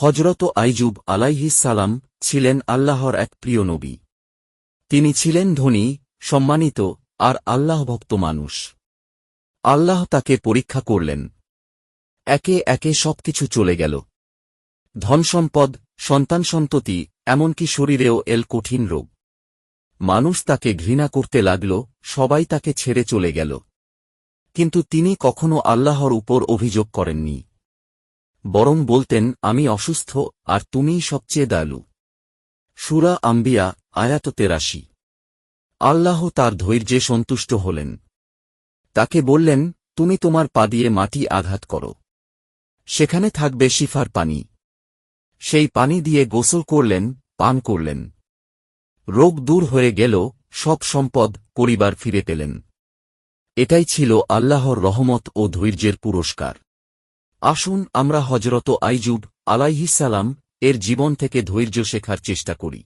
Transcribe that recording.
হজরত আইজুব সালাম ছিলেন আল্লাহর এক প্রিয় নবী। তিনি ছিলেন ধনী, সম্মানিত আর আল্লাহভক্ত মানুষ। আল্লাহ তাকে পরীক্ষা করলেন। একে একে সবকিছু চলে গেল। ধনসম্পদ, সন্তান সন্ততি, এমনকি শরীরেও এল কঠিন রোগ। মানুষ তাকে ঘৃণা করতে লাগল, সবাই তাকে ছেড়ে চলে গেল। কিন্তু তিনি কখনো আল্লাহর উপর অভিযোগ করেননি। বরং বলতেন, আমি অসুস্থ, আর তুমিই সবচেয়ে দয়ালু। সুরা আম্বিয়া, আয়াত তেরাশি। আল্লাহ তার ধৈর্যে সন্তুষ্ট হলেন। তাকে বললেন, তুমি তোমার পা দিয়ে মাটি আঘাত করো। সেখানে থাকবে শিফার পানি। সেই পানি দিয়ে গোসল করলেন, পান করলেন। রোগ দূর হয়ে গেল, সব সম্পদ পরিবার ফিরে পেলেন। এটাই ছিল আল্লাহর রহমত ও ধৈর্যের পুরস্কার। আসুন আমরা হজরত আইজুব আলাইহিসালাম এর জীবন থেকে ধৈর্য শেখার চেষ্টা করি।